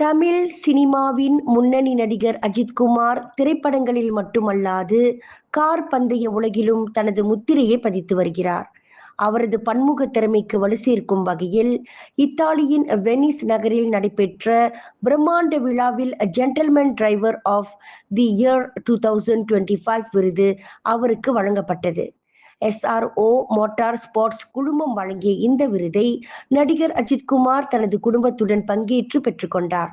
தமிழ் சினிமாவின் முன்னணி நடிகர் அஜித்குமார் திரைப்படங்களில் மட்டுமல்லாது கார் பந்தய உலகிலும் தனது முத்திரையை பதித்து வருகிறார். அவரது பன்முக திறமைக்கு வலு சேர்க்கும் வகையில் இத்தாலியின் வெனிஸ் நகரில் நடைபெற்ற பிரம்மாண்ட விழாவில் gentleman driver of the year two thousand twenty five விருது அவருக்கு வழங்கப்பட்டது. எஸ்ஆர்ஓ மோட்டார் ஸ்போர்ட்ஸ் குழுமம் வழங்கிய இந்த விருதை நடிகர் அஜித்குமார் தனது குடும்பத்துடன் பங்கேற்று பெற்றுக்கொண்டார்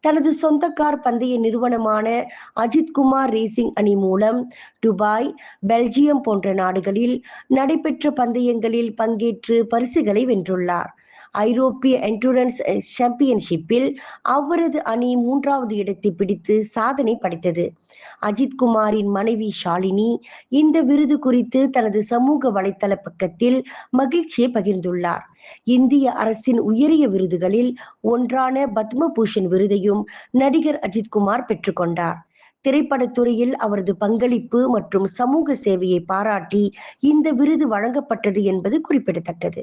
தனது சொந்த கார் பந்தய நிறுவனமான அஜித்குமார் ரேசிங் அணி மூலம் துபாய் பெல்ஜியம் போன்ற நாடுகளில் நடைபெற்ற பந்தயங்களில் பங்கேற்று பரிசுகளை வென்றுள்ளார். ஐரோப்பிய என்டூரன்ஸ் சாம்பியன்ஷிப்பில் அவரது அணி மூன்றாவது இடத்தை பிடித்து சாதனை படைத்தது. அஜித் குமாரின் மனைவி ஷாலினி இந்த விருது குறித்து தனது சமூக வலைத்தள பக்கத்தில் மகிழ்ச்சியை பகிர்ந்துள்ளார். இந்திய அரசின் உயரிய விருதுகளில் ஒன்றான பத்மபூஷன் விருதையும் நடிகர் அஜித்குமார் பெற்றுக்கொண்டார் திரைப்படத்துறையில் அவரது பங்களிப்பு மற்றும் சமூக சேவையை பாராட்டி இந்த விருது வழங்கப்பட்டது என்பது குறிப்பிடத்தக்கது.